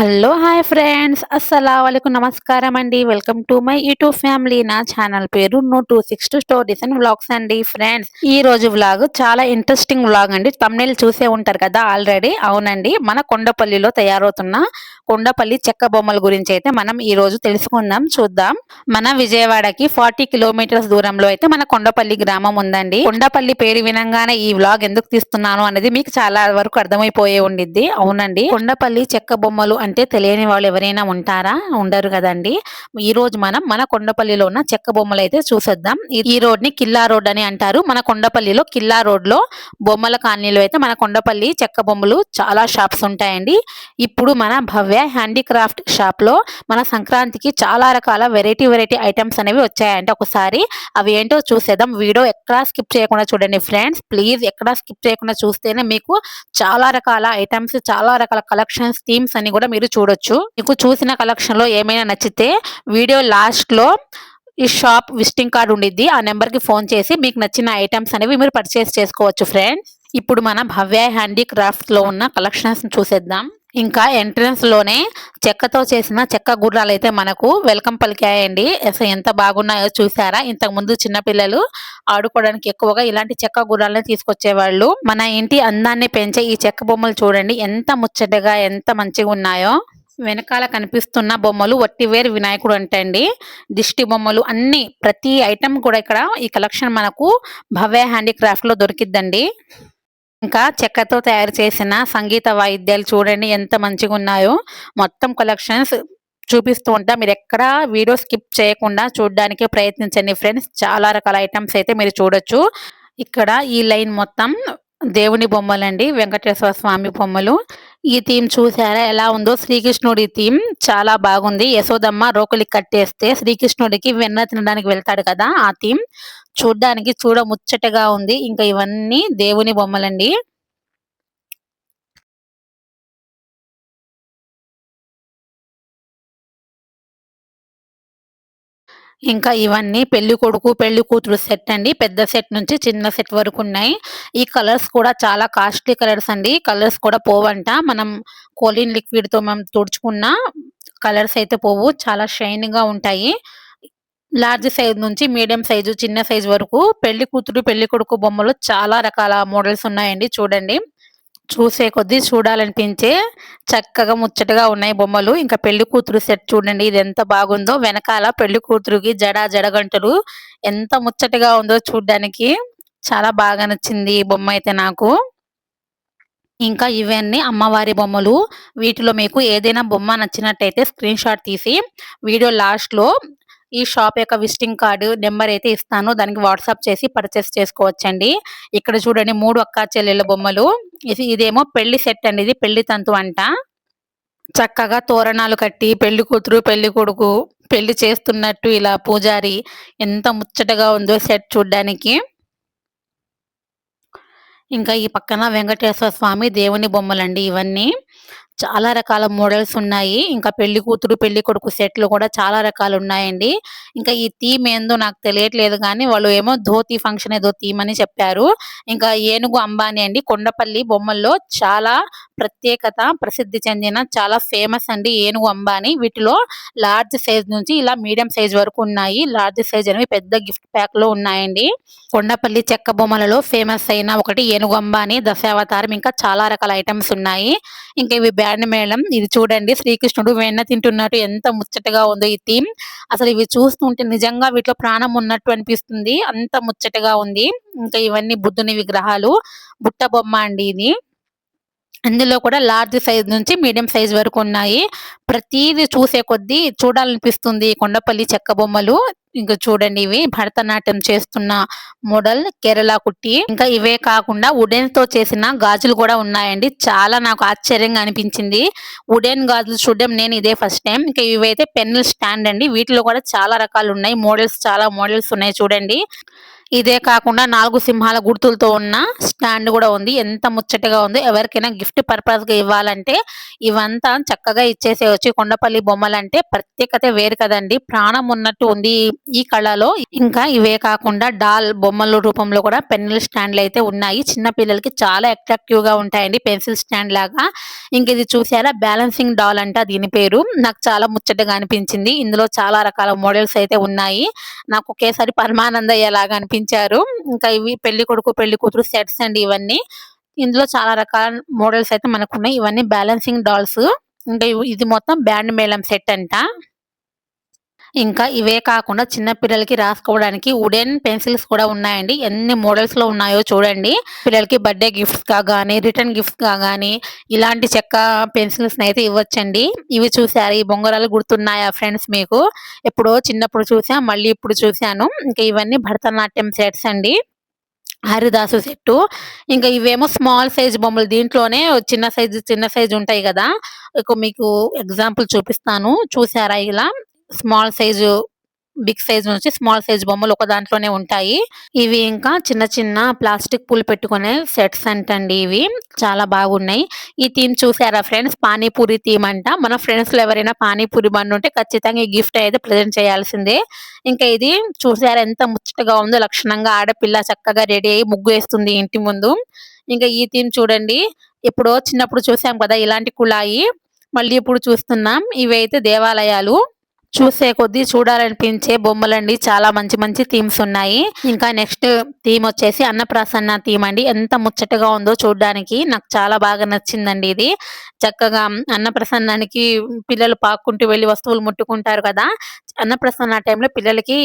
Hello hi friends. అస్సలం నమస్కారం అండి. Welcome to my YouTube family. నా ఛానల్ పేరు no two six two stories and vlogs అండి ఫ్రెండ్స్. ఈ రోజు వ్లాగ్ చాలా ఇంట్రెస్టింగ్ వ్లాగ్ అండి. తమిళ చూసే ఉంటారు కదా ఆల్రెడీ. అవునండి. మన కొండపల్లిలో తయారవుతున్న కొండపల్లి చెక్క బొమ్మల గురించి అయితే మనం ఈ రోజు తెలుసుకుందాం చూద్దాం. మన విజయవాడకి ఫార్టీ కిలోమీటర్స్ దూరంలో అయితే మన కొండపల్లి గ్రామం ఉందండి. కొండపల్లి పేరు వినంగానే ఈ వ్లాగ్ ఎందుకు తీస్తున్నాను అనేది మీకు చాలా వరకు అర్థమైపోయే ఉండిద్ది. అవునండి. కొండపల్లి చెక్క బొమ్మలు అంటే తెలియని వాళ్ళు ఎవరైనా ఉంటారా? ఉండరు కదండి. ఈ రోజు మనం మన కొండపల్లిలో ఉన్న చెక్క బొమ్మలు అయితే చూసేద్దాం. ఈ రోడ్ని కిల్లా రోడ్ అని అంటారు. మన కొండపల్లిలో కిల్లా రోడ్లో బొమ్మల కాలనీలో అయితే మన కొండపల్లి చెక్క బొమ్మలు చాలా షాప్స్ ఉంటాయండి. ఇప్పుడు మన భవ్య హ్యాండీక్రాఫ్ట్ షాప్లో మన సంక్రాంతికి చాలా రకాల వెరైటీ వెరైటీ ఐటమ్స్ అనేవి వచ్చాయంటే ఒకసారి. అవి ఏంటో చూసేద్దాం. వీడియో ఎక్కడా స్కిప్ చేయకుండా చూడండి ఫ్రెండ్స్. ప్లీజ్ ఎక్కడా స్కిప్ చేయకుండా చూస్తేనే మీకు చాలా రకాల ఐటమ్స్ చాలా రకాల కలెక్షన్స్ థీమ్స్ అని కూడా మీరు చూడొచ్చు. మీకు చూసిన కలెక్షన్లో ఏమైనా నచ్చితే వీడియో లాస్ట్లో ఈ షాప్ విజిటింగ్ కార్డ్ ఉండిద్ది. ఆ నెంబర్కి ఫోన్ చేసి మీకు నచ్చిన ఐటమ్స్ అనేవి మీరు పర్చేస్ చేసుకోవచ్చు ఫ్రెండ్స్. ఇప్పుడు మనం భవ్య హ్యాండీక్రాఫ్ట్లో ఉన్న కలెక్షన్స్ చూసేద్దాం. ఇంకా ఎంట్రన్స్లోనే చెక్కతో చేసిన చెక్క గుర్రాలు అయితే మనకు వెల్కమ్ పలికాయండి. అసలు ఎంత బాగున్నాయో చూసారా? ఇంతకు ముందు చిన్నపిల్లలు ఆడుకోవడానికి ఎక్కువగా ఇలాంటి చెక్క గుర్రాలను తీసుకొచ్చేవాళ్ళు. మన ఇంటి అందాన్ని పెంచే ఈ చెక్క బొమ్మలు చూడండి. ఎంత ముచ్చటగా ఎంత మంచిగా ఉన్నాయో. వెనకాల కనిపిస్తున్న బొమ్మలు వట్టివేర్ వినాయకుడు అంటండి. దిష్టి బొమ్మలు అన్ని ప్రతి ఐటమ్ కూడా ఇక్కడ ఈ కలెక్షన్ మనకు భవ్య హ్యాండీక్రాఫ్ట్లో దొరికిద్దండి. ఇంకా చెక్కతో తయారు చేసిన సంగీత వాయిద్యాలు చూడండి ఎంత మంచిగా ఉన్నాయో. మొత్తం కలెక్షన్స్ చూపిస్తూ ఉంటా. మీరు ఎక్కడ వీడియో స్కిప్ చేయకుండా చూడడానికి ప్రయత్నించండి ఫ్రెండ్స్. చాలా రకాల ఐటమ్స్ అయితే మీరు చూడొచ్చు. ఇక్కడ ఈ లైన్ మొత్తం దేవుని బొమ్మలండి. వెంకటేశ్వర స్వామి బొమ్మలు. ఈ థీమ్ చూసారా? ఎలా ఉందో? శ్రీకృష్ణుడి థీమ్ చాలా బాగుంది. యశోదమ్మ రోకలి కట్టేస్తే శ్రీకృష్ణుడికి వెన్న తినడానికి వెళ్తాడు కదా ఆ థీమ్. చూడ్డానికి చూడ ముచ్చటగా ఉంది. ఇంకా ఇవన్నీ దేవుని బొమ్మలండి. ఇంకా ఇవన్నీ పెళ్ళి కొడుకు పెళ్ళి కూతురు సెట్ అండి. పెద్ద సెట్ నుంచి చిన్న సెట్ వరకు ఉన్నాయి. ఈ కలర్స్ కూడా చాలా కాస్ట్లీ కలర్స్ అండి. కలర్స్ కూడా పోవంట. మనం కోలిన్ లిక్విడ్తో మనం తుడుచుకున్న కలర్స్ అయితే పోవు. చాలా షైన్గా ఉంటాయి. లార్జ్ సైజ్ నుంచి మీడియం సైజు చిన్న సైజ్ వరకు పెళ్ళి కూతురు పెళ్ళి కొడుకు బొమ్మలు చాలా రకాల మోడల్స్ ఉన్నాయండి. చూడండి. చూసే కొద్దీ చూడాలనిపించే చక్కగా ముచ్చటగా ఉన్నాయి బొమ్మలు. ఇంకా పెళ్ళి కూతురు సెట్ చూడండి. ఇది ఎంత బాగుందో. వెనకాల పెళ్ళి కూతురుకి జడ జడగంటలు ఎంత ముచ్చటగా ఉందో చూడడానికి చాలా బాగా నచ్చింది ఈ బొమ్మ అయితే నాకు. ఇంకా ఇవన్నీ అమ్మవారి బొమ్మలు. వీటిలో మీకు ఏదైనా బొమ్మ నచ్చినట్టయితే స్క్రీన్ షాట్ తీసి వీడియో లాస్ట్లో ఈ షాప్ యొక్క విజిటింగ్ కార్డు నెంబర్ అయితే ఇస్తాను. దానికి వాట్సాప్ చేసి పర్చేస్ చేసుకోవచ్చండి. ఇక్కడ చూడండి మూడు అక్క చెల్లెళ్ళ బొమ్మలు. ఇది ఇదేమో పెళ్ళి సెట్ అండి ఇది. పెళ్ళి తంతు అంట. చక్కగా తోరణాలు కట్టి పెళ్ళి కూతురు పెళ్ళి కొడుకు పెళ్ళి చేస్తున్నట్టు ఇలా పూజారి ఎంత ముచ్చటగా ఉందో సెట్ చూడ్డానికి. ఇంకా ఈ పక్కన వెంకటేశ్వర స్వామి దేవుని బొమ్మలండి ఇవన్నీ. చాలా రకాల మోడల్స్ ఉన్నాయి. ఇంకా పెళ్ళి కూతురు పెళ్ళి కొడుకు సెట్లు కూడా చాలా రకాలు ఉన్నాయండి. ఇంకా ఈ థీమ్ ఏందో నాకు తెలియట్లేదు కానీ వాళ్ళు ఏమో ధోతి ఫంక్షన్ ఏదో థీమ్ అని చెప్పారు. ఇంకా ఏనుగు అంబానీ అండి. కొండపల్లి బొమ్మల్లో చాలా ప్రత్యేకత ప్రసిద్ధి చెందిన చాలా ఫేమస్ అండి ఏనుగు అంబానీ. వీటిలో లార్జ్ సైజ్ నుంచి ఇలా మీడియం సైజ్ వరకు ఉన్నాయి. లార్జ్ సైజ్ అనేవి పెద్ద గిఫ్ట్ ప్యాక్లో ఉన్నాయండి. కొండపల్లి చెక్క బొమ్మలలో ఫేమస్ అయిన ఒకటి ఏనుగు అంబానీ దశావతారం ఇంకా చాలా రకాల ఐటమ్స్ ఉన్నాయి. ఇంకా ఇవి బ్యాండ్ మేళం ఇది చూడండి శ్రీకృష్ణుడు వెన్న తింటున్నట్టు ఎంత ముచ్చటగా ఉందో ఈ థీమ్. అసలు ఇవి చూస్తుంటే నిజంగా వీటిలో ప్రాణం ఉన్నట్టు అనిపిస్తుంది అంత ముచ్చటగా ఉంది. ఇంకా ఇవన్నీ బుద్ధుని విగ్రహాలు బుట్ట బొమ్మ అండి ఇది. అందులో కూడా లార్జ్ సైజ్ నుంచి మీడియం సైజ్ వరకు ఉన్నాయి. ప్రతిదీ చూసే కొద్దీ చూడాలనిపిస్తుంది. కొండపల్లి చెక్క బొమ్మలు ఇంకా చూడండి ఇవి. భరతనాట్యం చేస్తున్న మోడల్ కేరళ కుట్టి. ఇంకా ఇవే కాకుండా వుడెన్తో చేసిన గాజులు కూడా ఉన్నాయండి. చాలా నాకు ఆశ్చర్యంగా అనిపించింది. వుడెన్ గాజులు చూడడం నేను ఇదే ఫస్ట్ టైం. ఇంకా ఇవైతే పెన్నుల స్టాండ్ అండి. వీటిలో కూడా చాలా రకాలు ఉన్నాయి. మోడల్స్ చాలా మోడల్స్ ఉన్నాయి చూడండి. ఇదే కాకుండా నాలుగు సింహాల గుర్తులతో ఉన్న స్టాండ్ కూడా ఉంది. ఎంత ముచ్చటగా ఉంది ఎవరికైనా గిఫ్ట్ పర్పస్గా ఇవ్వాలంటే ఇవంతా చక్కగా ఇచ్చేసేయచ్చు. కొండపల్లి బొమ్మలు అంటే ప్రత్యేకత వేరు కదండి. ప్రాణం ఉన్నట్టు ఉంది ఈ కళలో. ఇంకా ఇవే కాకుండా డాల్ బొమ్మల రూపంలో కూడా పెన్నుల స్టాండ్లు అయితే ఉన్నాయి. చిన్న పిల్లలకి చాలా అట్రాక్టివ్గా ఉంటాయండి పెన్సిల్ స్టాండ్ లాగా. ఇంక ఇది చూసారా? బ్యాలెన్సింగ్ డాల్ అంట దీని పేరు. నాకు చాలా ముచ్చటగా అనిపించింది. ఇందులో చాలా రకాల మోడల్స్ అయితే ఉన్నాయి. నాకు ఒకేసారి పరమానంద ఎలాగా అనిపించారు. ఇంకా ఇవి పెళ్ళి కొడుకు పెళ్ళి కూతురు సెట్స్ అండ్ ఇవన్నీ. ఇందులో చాలా రకాల మోడల్స్ అయితే మనకు ఉన్నాయి ఇవన్నీ బ్యాలెన్సింగ్ డాల్స్. ఇంకా ఇది మొత్తం బ్యాండ్ మేళం సెట్ అంట. ఇంకా ఇవే కాకుండా చిన్న పిల్లలకి రాసుకోవడానికి వుడెన్ పెన్సిల్స్ కూడా ఉన్నాయండి. ఎన్ని మోడల్స్లో ఉన్నాయో చూడండి. పిల్లలకి బర్త్డే గిఫ్ట్స్గా గానీ రిటర్న్ గిఫ్ట్స్గా గానీ ఇలాంటి చెక్క పెన్సిల్స్ అయితే ఇవ్వచ్చండి. ఇవి చూసారు. ఈ బొంగరాలు గుర్తున్నాయా ఫ్రెండ్స్ మీకు? ఎప్పుడో చిన్నప్పుడు చూసా మళ్ళీ ఇప్పుడు చూశాను. ఇంకా ఇవన్నీ భరతనాట్యం సెట్స్ అండి. హరిదాసు సెట్టు. ఇంకా ఇవేమో స్మాల్ సైజ్ బొమ్మలు. దీంట్లోనే చిన్న సైజు చిన్న సైజు ఉంటాయి కదా. ఇక మీకు ఎగ్జాంపుల్ చూపిస్తాను. చూసారా ఇలా? స్మాల్ సైజు బిగ్ సైజ్ నుంచి స్మాల్ సైజ్ బొమ్మలు ఒక దాంట్లోనే ఉంటాయి. ఇవి ఇంకా చిన్న చిన్న ప్లాస్టిక్ పూలు పెట్టుకునే సెట్స్ అంటండి ఇవి. చాలా బాగున్నాయి. ఈ థీమ్ చూసారా ఫ్రెండ్స్? పానీపూరి థీమ్ అంట. మన ఫ్రెండ్స్లో ఎవరైనా పానీపూరి బండి ఉంటే ఖచ్చితంగా ఈ గిఫ్ట్ అయితే ప్రజెంట్ చేయాల్సిందే. ఇంకా ఇది చూసారా ఎంత ముచ్చటగా ఉందో. లక్షణంగా ఆడపిల్ల చక్కగా రెడీ అయ్యి ముగ్గు వేస్తుంది ఇంటి ముందు. ఇంకా ఈ థీమ్ చూడండి. ఎప్పుడో చిన్నప్పుడు చూసాం కదా ఇలాంటి కుళాయి. మళ్ళీ ఇప్పుడు చూస్తున్నాం. ఇవైతే దేవాలయాలు. చూసే కొద్దీ చూడాలనిపించే బొమ్మలండి. చాలా మంచి మంచి థీమ్స్ ఉన్నాయి. ఇంకా నెక్స్ట్ థీమ్ వచ్చేసి అన్నప్రాసన్న థీమ్ అండి. ఎంత ముచ్చటగా ఉందో చూడడానికి నాకు చాలా బాగా నచ్చిందండి ఇది. చక్కగా అన్నప్రసన్నానికి పిల్లలు పాక్కుంటూ వెళ్ళి వస్తువులు ముట్టుకుంటారు కదా. అన్నప్రసన్న టైంలో పిల్లలకి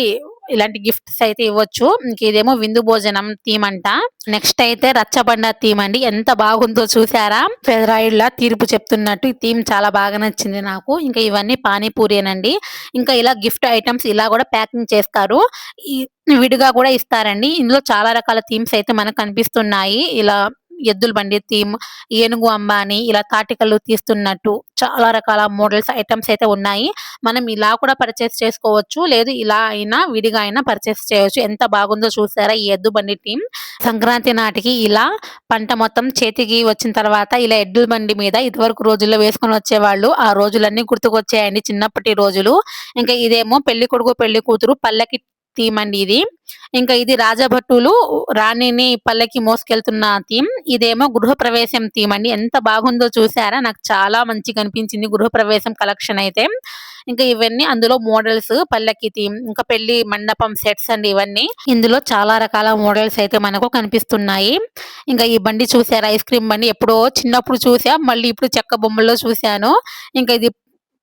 ఇలాంటి గిఫ్ట్స్ అయితే ఇవ్వచ్చు. ఇదేమో విందు భోజనం థీమ్ అంట. నెక్స్ట్ అయితే రచ్చబండ థీమ్ అండి. ఎంత బాగుందో చూసారా? ఫెదరాయిడ్ లా తీర్పు చెప్తున్నట్టు ఈ థీమ్ చాలా బాగా నచ్చింది నాకు. ఇంకా ఇవన్నీ పానీపూరేనండి. ఇంకా ఇలా గిఫ్ట్ ఐటమ్స్ ఇలా కూడా ప్యాకింగ్ చేస్తారు. ఈ విడిగా కూడా ఇస్తారండి. ఇందులో చాలా రకాల థీమ్స్ అయితే మనకు కనిపిస్తున్నాయి. ఇలా ఎద్దుల బండి థీమ్ ఏనుగు అంబానీ ఇలా తాటికలు తీస్తున్నట్టు చాలా రకాల మోడల్స్ ఐటమ్స్ అయితే ఉన్నాయి. మనం ఇలా కూడా పర్చేస్ చేసుకోవచ్చు. లేదు ఇలా అయినా విడిగా అయినా పర్చేస్ చేయవచ్చు ఎంత బాగుందో చూసారా ఈ ఎద్దు బండి టీం సంక్రాంతి నాటికి ఇలా పంట మొత్తం చేతికి వచ్చిన తర్వాత ఇలా ఎద్దుల బండి మీద ఇదివరకు రోజుల్లో వేసుకొని వచ్చేవాళ్ళు. ఆ రోజులన్నీ గుర్తుకొచ్చాయండి చిన్నప్పటి రోజులు. ఇంకా ఇదేమో పెళ్ళి కొడుకు పెళ్ళి కూతురు పల్లకి థీమ్ అండి ఇది. ఇంకా ఇది రాజభట్టులు రాణిని పల్లకి మోసుకెళ్తున్న థీమ్ ఇదేమో గృహప్రవేశం థీమ్ అండి. ఎంత బాగుందో చూసారా? నాకు చాలా మంచిగా అనిపించింది గృహప్రవేశం కలెక్షన్ అయితే. ఇంకా ఇవన్నీ అందులో మోడల్స్ పల్లకి థీమ్ ఇంకా పెళ్ళి మండపం సెట్స్ అండి ఇవన్నీ. ఇందులో చాలా రకాల మోడల్స్ అయితే మనకు కనిపిస్తున్నాయి. ఇంకా ఈ బండి చూసారా? ఐస్ క్రీమ్ బండి ఎప్పుడో చిన్నప్పుడు చూసా మళ్ళీ ఇప్పుడు చెక్క బొమ్మల్లో చూశాను. ఇంకా ఇది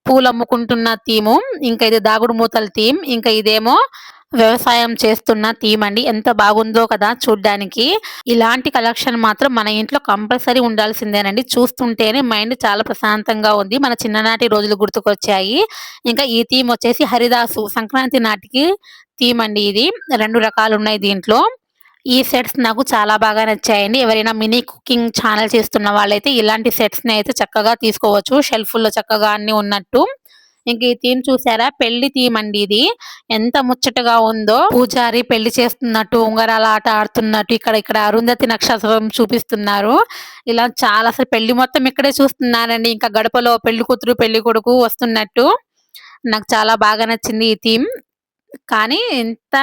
పూలు అమ్ముకుంటున్న థీము ఇంకా ఇది దాగుడు మూతల థీమ్ ఇంకా ఇదేమో వ్యవసాయం చేస్తున్న థీమ్ అండి. ఎంత బాగుందో కదా చూడ్డానికి. ఇలాంటి కలెక్షన్ మాత్రం మన ఇంట్లో కంపల్సరీ ఉండాల్సిందేనండి. చూస్తుంటేనే మైండ్ చాలా ప్రశాంతంగా ఉంది. మన చిన్ననాటి రోజులు గుర్తుకొచ్చాయి. ఇంకా ఈ థీమ్ వచ్చేసి హరిదాసు సంక్రాంతి నాటికి థీమ్ అండి ఇది. రెండు రకాలు ఉన్నాయి దీంట్లో. ఈ సెట్స్ నాకు చాలా బాగా నచ్చాయండి. ఎవరైనా మినీ కుకింగ్ ఛానల్ చేస్తున్న వాళ్ళైతే ఇలాంటి సెట్స్ని అయితే చక్కగా తీసుకోవచ్చు. షెల్ఫ్లో చక్కగా అన్ని ఉన్నట్టు. ఇంక ఈ థీమ్ చూసారా? పెళ్ళి థీమ్ అండి ఇది. ఎంత ముచ్చటగా ఉందో. పూజారి పెళ్ళి చేస్తున్నట్టు ఉంగరాల ఆట ఆడుతున్నట్టు ఇక్కడ ఇక్కడ అరుంధతి నక్షత్రం చూపిస్తున్నారు. ఇలా చాలా అసలు పెళ్ళి మొత్తం ఇక్కడే చూస్తున్నారండి ఇంకా గడపలో పెళ్ళి కూతురు పెళ్ళి కొడుకు వస్తున్నట్టు. నాకు చాలా బాగా నచ్చింది ఈ థీమ్. కానీ ఎంత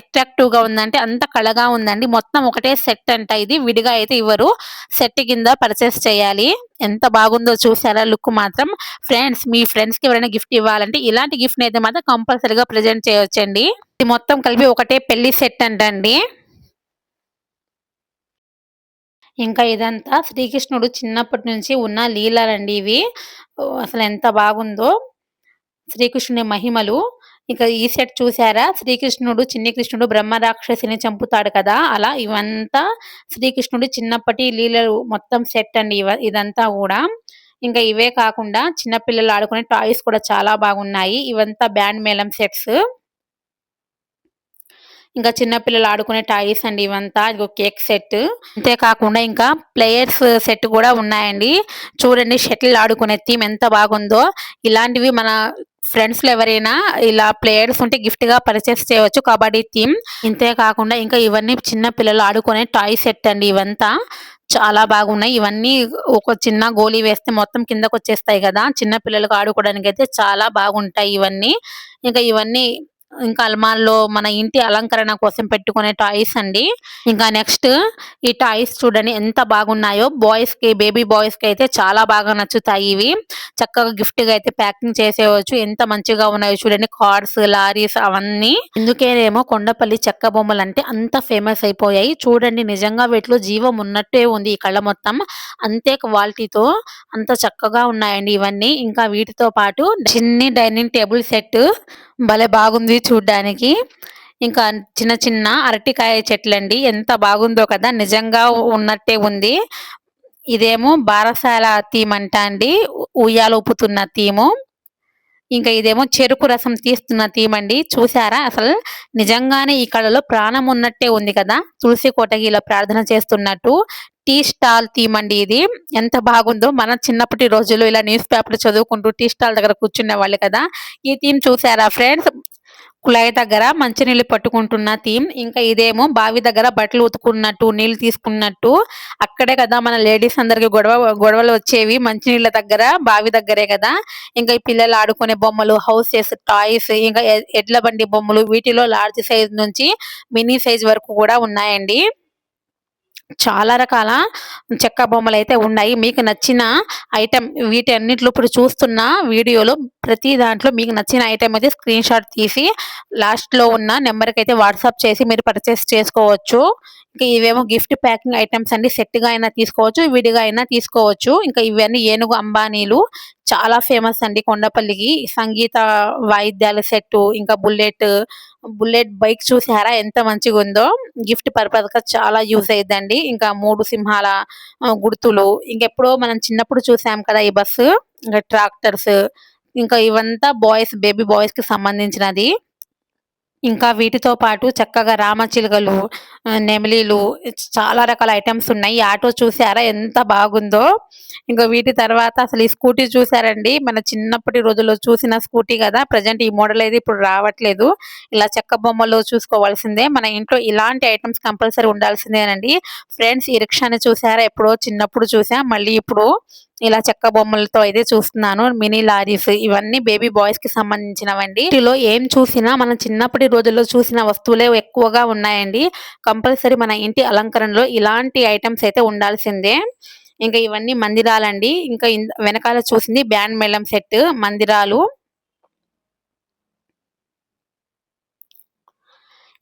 అట్రాక్టివ్గా ఉందంటే అంత కళగా ఉందండి. మొత్తం ఒకటే సెట్ అంట ఇది. విడిగా అయితే ఇవ్వరు. సెట్ కింద పర్చేస్ చేయాలి. ఎంత బాగుందో చూసారా? లుక్ మాత్రం. ఫ్రెండ్స్ మీ ఫ్రెండ్స్కి ఎవరైనా గిఫ్ట్ ఇవ్వాలంటే ఇలాంటి గిఫ్ట్ అయితే మాత్రం కంపల్సరీగా ప్రజెంట్ చేయవచ్చండి. ఇది మొత్తం కలిపి ఒకటే పెళ్ళి సెట్ అంటండి. ఇంకా ఇదంతా శ్రీకృష్ణుడు చిన్నప్పటి నుంచి ఉన్న లీలాలండి ఇవి. అసలు ఎంత బాగుందో. శ్రీకృష్ణుని మహిమలు. ఇక ఈ సెట్ చూసారా? శ్రీకృష్ణుడు చిన్ని కృష్ణుడు బ్రహ్మ రాక్షసిని చంపుతాడు కదా? అలా ఇవంతా శ్రీకృష్ణుడు చిన్నప్పటి లీలలు మొత్తం సెట్ అండి ఇదంతా కూడా. ఇంకా ఇవే కాకుండా చిన్నపిల్లలు ఆడుకునే టాయ్స్ కూడా చాలా బాగున్నాయి. ఇవంతా బ్యాండ్ మేళం సెట్స్. ఇంకా చిన్నపిల్లలు ఆడుకునే టాయ్స్ అండి ఇవంతా. ఇదిగో కేక్ సెట్. అంతేకాకుండా ఇంకా ప్లేయర్స్ సెట్ కూడా ఉన్నాయండి. చూడండి షటిల్ ఆడుకునే థీమ్ ఎంత బాగుందో. ఇలాంటివి మన ఫ్రెండ్స్లో ఎవరైనా ఇలా ప్లేయర్స్ ఉంటే గిఫ్ట్గా పర్చేస్ చేయవచ్చు కబడ్డీ థీమ్ ఇంతే కాకుండా ఇంకా ఇవన్నీ చిన్న పిల్లలు ఆడుకునే టాయ్ సెట్ అండి ఇవంతా. చాలా బాగున్నాయి. ఇవన్నీ ఒక చిన్న గోళీ వేస్తే మొత్తం కిందకు వచ్చేస్తాయి కదా. చిన్న పిల్లలకు ఆడుకోవడానికి అయితే చాలా బాగుంటాయి ఇవన్నీ. ఇంకా ఇవన్నీ ఇంకా అల్మార్లో మన ఇంటి అలంకరణ కోసం పెట్టుకునే టాయ్స్ అండి. ఇంకా నెక్స్ట్ ఈ టాయ్స్ చూడండి ఎంత బాగున్నాయో. బాయ్స్కి బేబీ బాయ్స్కి అయితే చాలా బాగా నచ్చుతాయి ఇవి. చక్కగా గిఫ్ట్గా అయితే ప్యాకింగ్ చేసేవచ్చు ఎంత మంచిగా ఉన్నాయో చూడండి. కార్స్ లారీస్ అవన్నీ. ఎందుకేనేమో కొండపల్లి చెక్క బొమ్మలు అంటే అంత ఫేమస్ అయిపోయాయి. చూడండి నిజంగా వీటిలో జీవం ఉన్నట్టే ఉంది ఈ కళ్ళ మొత్తం. అంతే క్వాలిటీతో అంత చక్కగా ఉన్నాయండి ఇవన్నీ. ఇంకా వీటితో పాటు చిన్ని డైనింగ్ టేబుల్ సెట్ భలే బాగుంది చూడ్డానికి. ఇంకా చిన్న చిన్న అరటికాయ చెట్లండి. ఎంత బాగుందో కదా నిజంగా ఉన్నట్టే ఉంది. ఇదేమో బారసాల థీమ్ అంట అండి. ఉయ్యాలు ఉయ్యాల ఊపుతున్న థీము. ఇంకా ఇదేమో చెరుకు రసం తీస్తున్న థీమ్ అండి. చూసారా అసలు నిజంగానే ఈ కళలో ప్రాణం ఉన్నట్టే ఉంది కదా. తులసి కోటకి ఇలా ప్రార్థన చేస్తున్నట్టు టీ స్టాల్ థీమ్ అండి ఇది. ఎంత బాగుందో. మన చిన్నప్పటి రోజుల్లో ఇలా న్యూస్ పేపర్ చదువుకుంటూ టీ స్టాల్ దగ్గర కూర్చునే వాళ్ళు కదా. ఈ థీమ్ చూసారా ఫ్రెండ్స్? కుళాయి దగ్గర మంచినీళ్ళు పట్టుకుంటున్న థీమ్. ఇంకా ఇదేమో బావి దగ్గర బట్టలు ఉతుకున్నట్టు నీళ్ళు తీసుకున్నట్టు. అక్కడే కదా మన లేడీస్ అందరికి గొడవ గొడవలు వచ్చేవి. మంచినీళ్ళ దగ్గర బావి దగ్గరే కదా. ఇంకా ఈ పిల్లలు ఆడుకునే బొమ్మలు హౌసెస్ టాయ్స్ ఇంకా ఎడ్ల బండి బొమ్మలు వీటిలో లార్జ్ సైజ్ నుంచి మినీ సైజ్ వరకు కూడా ఉన్నాయండి. చాలా రకాల చెక్క బొమ్మలు అయితే ఉన్నాయి. మీకు నచ్చిన ఐటెం వీటన్నిటిలో ఇప్పుడు చూస్తున్న వీడియోలో ప్రతి దాంట్లో మీకు నచ్చిన ఐటెం అయితే స్క్రీన్ షాట్ తీసి లాస్ట్లో ఉన్న నెంబర్కి అయితే వాట్సాప్ చేసి మీరు పర్చేస్ చేసుకోవచ్చు. ఇంకా ఇవేమో గిఫ్ట్ ప్యాకింగ్ ఐటమ్స్ అండి. సెట్గా అయినా తీసుకోవచ్చు విడిగా అయినా తీసుకోవచ్చు. ఇంకా ఇవన్నీ ఏనుగు అంబానీలు చాలా ఫేమస్ అండి కొండపల్లికి. సంగీత వాయిద్యాల సెట్ ఇంకా బుల్లెట్ బుల్లెట్ బైక్ చూసారా ఎంత మంచిగా ఉందో గిఫ్ట్ పర్పస్గా చాలా యూజ్ అయ్యిందండి ఇంకా మూడు సింహాల గుర్తులు. ఇంకెప్పుడో మనం చిన్నప్పుడు చూసాం కదా ఈ బస్సు. ఇంకా ట్రాక్టర్స్. ఇంకా ఇవంతా బాయ్స్ బేబీ బాయ్స్కి సంబంధించినది. ఇంకా వీటితో పాటు చక్కగా రామచిలుకలు ఆ, నెమలీలు చాలా రకాల ఐటమ్స్ ఉన్నాయి. ఆటో చూసారా ఎంత బాగుందో. ఇంకా వీటి తర్వాత అసలు ఈ స్కూటీ చూసారండి. మన చిన్నప్పటి రోజుల్లో చూసిన స్కూటీ కదా. ప్రజెంట్ ఈ మోడల్ అయితే ఇప్పుడు రావట్లేదు. ఇలా చెక్క బొమ్మలో చూసుకోవాల్సిందే. మన ఇంట్లో ఇలాంటి ఐటమ్స్ కంపల్సరీ ఉండాల్సిందేనండి. ఫ్రెండ్స్ ఈ రిక్షాని చూసారా? ఎప్పుడో చిన్నప్పుడు చూసా. మళ్ళీ ఇప్పుడు ఇలా చెక్క బొమ్మలతో అయితే చూస్తున్నాను. మినీ లారీస్ ఇవన్నీ బేబీ బాయ్స్కి సంబంధించినవండి. వీటిలో ఏం చూసినా మన చిన్నప్పటి రోజుల్లో చూసిన వస్తువులే ఎక్కువగా ఉన్నాయండి. కంపల్సరీ మన ఇంటి అలంకరణలో ఇలాంటి ఐటమ్స్ అయితే ఉండాల్సిందే. ఇంకా ఇవన్నీ మందిరాలండి. ఇంకా వెనకాల చూసింది బ్యాండ్ మేళం సెట్ మందిరాలు.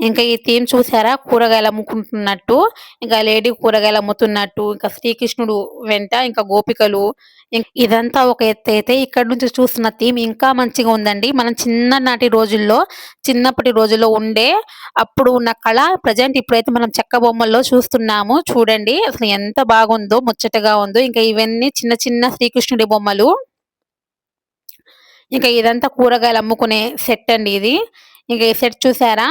ఇంకా ఈ థీమ్ చూసారా? కూరగాయలు అమ్ముకుంటున్నట్టు ఇంకా లేడీ కూరగాయలు అమ్ముతున్నట్టు ఇంకా శ్రీకృష్ణుడు వెంట ఇంకా గోపికలు ఇదంతా ఒక ఎత్తు అయితే ఇక్కడ నుంచి చూస్తున్న థీమ్ ఇంకా మంచిగా ఉందండి. మనం చిన్ననాటి రోజుల్లో చిన్నప్పటి రోజుల్లో ఉండే అప్పుడు ఉన్న కళ ప్రజెంట్ ఇప్పుడైతే మనం చెక్క బొమ్మల్లో చూస్తున్నాము. చూడండి అసలు ఎంత బాగుందో ముచ్చటగా ఉందో. ఇంకా ఇవన్నీ చిన్న చిన్న శ్రీకృష్ణుడి బొమ్మలు. ఇంకా ఇదంతా కూరగాయలు అమ్ముకునే సెట్ అండి ఇది. ఇంకా ఈ సెట్ చూసారా?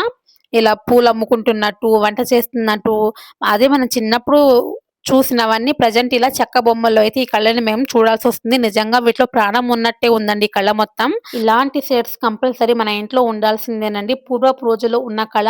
ఇలా పూలు అమ్ముకుంటున్నట్టు వంట చేస్తున్నట్టు అదే మనం చిన్నప్పుడు చూసినవన్నీ ప్రజెంట్ ఇలా చెక్క బొమ్మల్లో అయితే ఈ కళ్ళని మేము చూడాల్సి వస్తుంది. నిజంగా వీటిలో ప్రాణం ఉన్నట్టే ఉందండి ఈ కళ్ళ మొత్తం. ఇలాంటి సెట్స్ కంపల్సరీ మన ఇంట్లో ఉండాల్సిందేనండి. పూర్వపు రోజుల్లో ఉన్న కళ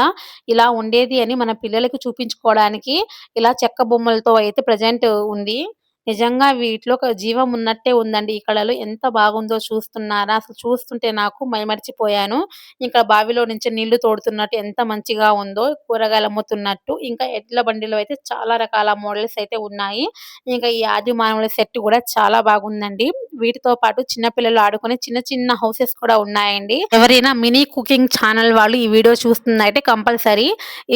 ఇలా ఉండేది అని మన పిల్లలకి చూపించుకోవడానికి ఇలా చెక్క బొమ్మలతో అయితే ప్రజెంట్ ఉంది. నిజంగా వీటిలో ఒక జీవం ఉన్నట్టే ఉందండి. ఈ కళలో ఎంత బాగుందో చూస్తున్నారా? అసలు చూస్తుంటే నాకు మైమర్చిపోయాను. ఇంకా బావిలో నుంచి నీళ్ళు తోడుతున్నట్టు ఎంత మంచిగా ఉందో కూరగాయలు అమ్ముతున్నట్టు ఇంకా ఎడ్ల బండిలో అయితే చాలా రకాల మోడల్స్ అయితే ఉన్నాయి. ఇంకా ఈ ఆది మానవుల సెట్ కూడా చాలా బాగుందండి. వీటితో పాటు చిన్న పిల్లలు ఆడుకునే చిన్న చిన్న హౌసెస్ కూడా ఉన్నాయండి. ఎవరైనా మినీ కుకింగ్ ఛానల్ వాళ్ళు ఈ వీడియో చూస్తుందంటే కంపల్సరీ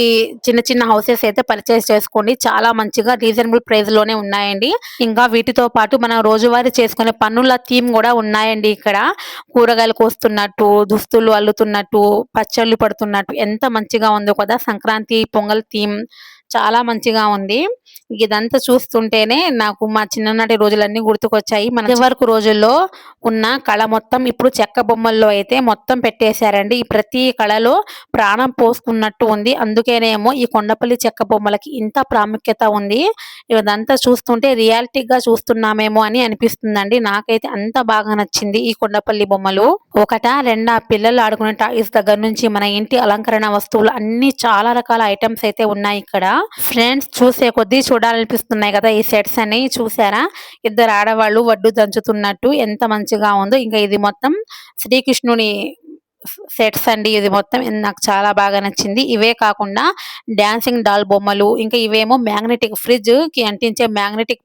ఈ చిన్న చిన్న హౌసెస్ అయితే పర్చేస్ చేసుకోండి. చాలా మంచిగా రీజనబుల్ ప్రైస్లోనే ఉన్నాయండి. ఇంకా వీటితో పాటు మనం రోజువారీ చేసుకునే పన్నుల థీమ్ కూడా ఉన్నాయండి ఇక్కడ. కూరగాయలు కోస్తున్నట్టు దుస్తులు అల్లుతున్నట్టు పచ్చళ్ళు పడుతున్నట్టు ఎంత మంచిగా ఉందో కదా. సంక్రాంతి పొంగల్ థీమ్ చాలా మంచిగా ఉంది. ఇదంతా చూస్తుంటేనే నాకు మా చిన్ననాటి రోజులన్నీ గుర్తుకొచ్చాయి. మన వరకు రోజుల్లో ఉన్న కళ మొత్తం ఇప్పుడు చెక్క బొమ్మల్లో అయితే మొత్తం పెట్టేశారండి. ఈ ప్రతి కళలో ప్రాణం పోసుకున్నట్టు ఉంది. అందుకేనేమో ఈ కొండపల్లి చెక్క బొమ్మలకి ఇంత ప్రాముఖ్యత ఉంది. ఇదంతా చూస్తుంటే రియాలిటీగా చూస్తున్నామేమో అని అనిపిస్తుందండి. నాకైతే అంత బాగా నచ్చింది ఈ కొండపల్లి బొమ్మలు. ఒకట రెండా పిల్లలు ఆడుకునే టాయిస్ దగ్గర నుంచి మన ఇంటి అలంకరణ వస్తువులు అన్ని చాలా రకాల ఐటమ్స్ అయితే ఉన్నాయి ఇక్కడ. ఫ్రెండ్స్ చూసే కొద్దీ చూడాలనిపిస్తున్నాయి కదా ఈ సెట్స్ అని చూసారా? ఇద్దరు ఆడవాళ్ళు వడ్డు దంచుతున్నట్టు ఎంత మంచిగా ఉందో. ఇంకా ఇది మొత్తం శ్రీకృష్ణుని సెట్స్ అండి ఇది మొత్తం. నాకు చాలా బాగా నచ్చింది. ఇవే కాకుండా డాన్సింగ్ డాల్ బొమ్మలు ఇంకా ఇవేమో మ్యాగ్నెటిక్ ఫ్రిడ్జ్కి అంటించే మ్యాగ్నెటిక్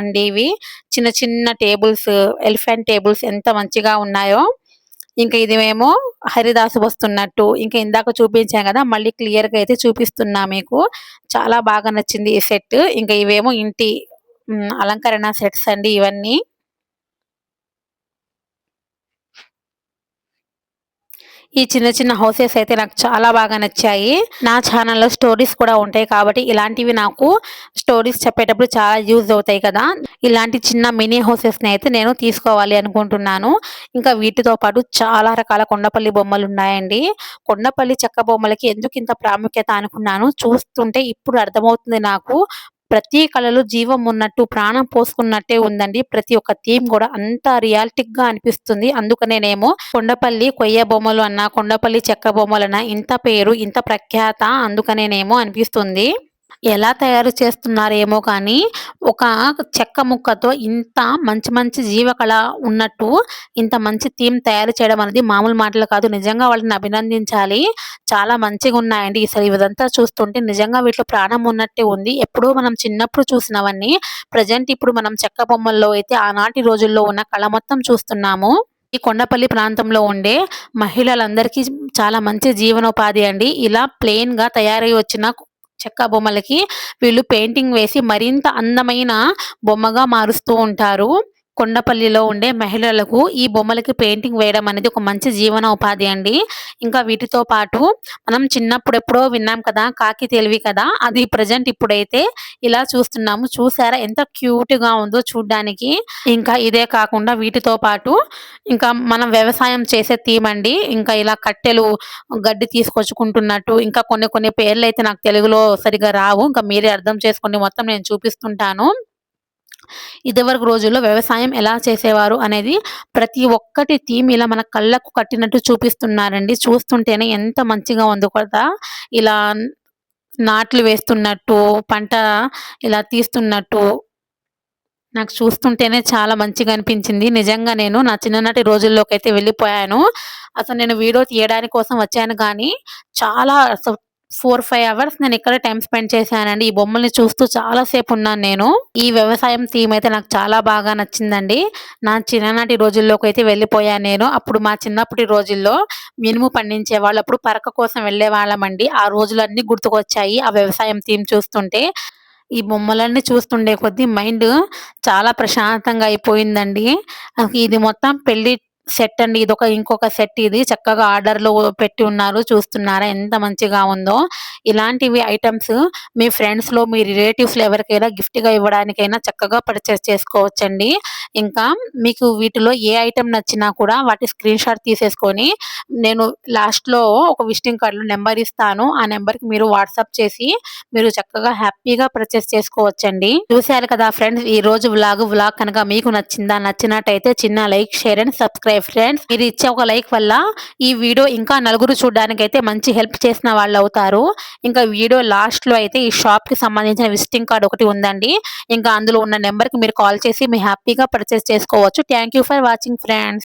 అండి ఇవి. చిన్న చిన్న టేబుల్స్ ఎలిఫెంట్ టేబుల్స్ ఎంత మంచిగా ఉన్నాయో. ఇంకా ఇది హరిదాసు వస్తున్నట్టు ఇంకా ఇందాక చూపించాం కదా మళ్ళీ క్లియర్గా అయితే చూపిస్తున్నా మీకు. చాలా బాగా నచ్చింది ఈ సెట్ ఇంకా ఇవేమో ఇంటి అలంకరణ సెట్స్ అండి ఇవన్నీ. ఈ చిన్న చిన్న హౌసెస్ అయితే నాకు చాలా బాగా నచ్చాయి. నా ఛానల్లో స్టోరీస్ కూడా ఉంటాయి కాబట్టి ఇలాంటివి నాకు స్టోరీస్ చెప్పేటప్పుడు చాలా యూజ్ అవుతాయి కదా. ఇలాంటి చిన్న మినీ హౌసెస్ని అయితే నేను తీసుకోవాలి అనుకుంటున్నాను. ఇంకా వీటితో పాటు చాలా రకాల కొండపల్లి బొమ్మలు ఉన్నాయండి. కొండపల్లి చెక్క బొమ్మలకి ఎందుకు ఇంత ప్రాముఖ్యత అనుకున్నాను? చూస్తుంటే ఇప్పుడు అర్థమవుతుంది నాకు. ప్రతి కళలో జీవం ఉన్నట్టు ప్రాణం పోసుకున్నట్టే ఉందండి. ప్రతి ఒక్క థీమ్ కూడా అంత రియాలిటిక్గా అనిపిస్తుంది అందుకనేనేమో కొండపల్లి కొయ్య బొమ్మలు అన్న కొండపల్లి చెక్క బొమ్మలన్నా ఇంత పేరు ఇంత ప్రఖ్యాత అందుకనేనేమో అనిపిస్తుంది. ఎలా తయారు చేస్తున్నారేమో కానీ ఒక చెక్క ముక్కతో ఇంత మంచి మంచి జీవకళ ఉన్నట్టు ఇంత మంచి థీమ్ తయారు చేయడం అనేది మామూలు మాటలు కాదు. నిజంగా వాళ్ళని అభినందించాలి. చాలా మంచిగా ఉన్నాయండి. అసలు ఇదంతా చూస్తుంటే నిజంగా వీటిలో ప్రాణం ఉన్నట్టే ఉంది. ఎప్పుడో మనం చిన్నప్పుడు చూసినవన్నీ ప్రజెంట్ ఇప్పుడు మనం చెక్క బొమ్మల్లో అయితే ఆనాటి రోజుల్లో ఉన్న కళ మొత్తం చూస్తున్నాము. ఈ కొండపల్లి ప్రాంతంలో ఉండే మహిళలందరికీ చాలా మంచి జీవనోపాధి అండి. ఇలా ప్లెయిన్గా తయారై వచ్చిన చెక్క బొమ్మలకి వీళ్ళు పెయింటింగ్ వేసి మరింత అందమైన బొమ్మగా మారుస్తూ ఉంటారు. కొండపల్లిలో ఉండే మహిళలకు ఈ బొమ్మలకి పెయింటింగ్ వేయడం అనేది ఒక మంచి జీవన ఉపాధి అండి. ఇంకా వీటితో పాటు మనం చిన్నప్పుడు ఎప్పుడో విన్నాం కదా కాకి తెలివి కదా అది ప్రజెంట్ ఇప్పుడైతే ఇలా చూస్తున్నాము. చూసారా ఎంత క్యూట్గా ఉందో చూడ్డానికి. ఇంకా ఇదే కాకుండా వీటితో పాటు ఇంకా మనం వ్యవసాయం చేసే థీమ్ అండి. ఇంకా ఇలా కట్టెలు గడ్డి తీసుకొచ్చుకుంటున్నట్టు ఇంకా కొన్ని కొన్ని పేర్లు అయితే నాకు తెలుగులో సరిగా రావు. ఇంకా మీరే అర్థం చేసుకుని మొత్తం నేను చూపిస్తుంటాను. ఇదివరకు రోజుల్లో వ్యవసాయం ఎలా చేసేవారు అనేది ప్రతి ఒక్కటి థీమ్ ఇలా మన కళ్ళకు కట్టినట్టు చూపిస్తున్నారండి. చూస్తుంటేనే ఎంత మంచిగా ఉంది కదా. ఇలా నాట్లు వేస్తున్నట్టు పంట ఇలా తీస్తున్నట్టు నాకు చూస్తుంటేనే చాలా మంచిగా అనిపించింది. నిజంగా నేను నా చిన్ననాటి రోజుల్లోకి అయితే వెళ్ళిపోయాను. అసలు నేను వీడియో తీయడానికి కోసం వచ్చాను కానీ చాలా ఫోర్ ఫైవ్ అవర్స్ నేను ఇక్కడ టైం స్పెండ్ చేశానండి. ఈ బొమ్మల్ని చూస్తూ చాలా సేపు ఉన్నాను నేను. ఈ వ్యవసాయం థీమ్ అయితే నాకు చాలా బాగా నచ్చిందండి. నా చిన్ననాటి రోజుల్లోకి అయితే వెళ్ళిపోయాను నేను. అప్పుడు మా చిన్నప్పటి రోజుల్లో మినుము పండించే వాళ్ళు అప్పుడు పరక కోసం వెళ్ళే వాళ్ళమండి ఆ రోజులన్నీ గుర్తుకొచ్చాయి ఆ వ్యవసాయం థీమ్ చూస్తుంటే. ఈ బొమ్మలన్నీ చూస్తుండే కొద్దీ మైండ్ చాలా ప్రశాంతంగా అయిపోయిందండి. ఇది మొత్తం పెళ్ళి సెట్ అండి. ఇది ఒక ఇంకొక సెట్ ఇది. చక్కగా ఆర్డర్లో పెట్టి ఉన్నారు. చూస్తున్నారా? ఎంత మంచిగా ఉందో. ఇలాంటివి ఐటమ్స్ మీ ఫ్రెండ్స్లో మీ రిలేటివ్స్లో ఎవరికైనా గిఫ్ట్గా ఇవ్వడానికైనా చక్కగా పర్చేస్ చేసుకోవచ్చండి. ఇంకా మీకు వీటిలో ఏ ఐటమ్ నచ్చినా కూడా వాటి స్క్రీన్ షాట్ తీసేసుకొని నేను లాస్ట్లో ఒక విజిటింగ్ కార్డులో నెంబర్ ఇస్తాను. ఆ నెంబర్కి మీరు వాట్సాప్ చేసి మీరు చక్కగా హ్యాపీగా పర్చేస్ చేసుకోవచ్చండి. చూశారు కదా ఫ్రెండ్స్ ఈ రోజు వ్లాగ్ వ్లాగ్ కనుక మీకు నచ్చిందా నచ్చినట్టయితే చిన్న like share and subscribe friends మీరు ఇచ్చే ఒక లైక్ వల్ల ఈ వీడియో ఇంకా నలుగురు చూడడానికి అయితే మంచి హెల్ప్ చేసిన వాళ్ళు అవుతారు. ఇంకా వీడియో లాస్ట్లో అయితే ఈ షాప్కి సంబంధించిన విజిటింగ్ కార్డ్ ఒకటి ఉందండి. ఇంకా అందులో ఉన్న నెంబర్కి మీరు కాల్ చేసి మీ హ్యాపీగా పర్చేస్ చేసుకోవచ్చు. Thank for watching friends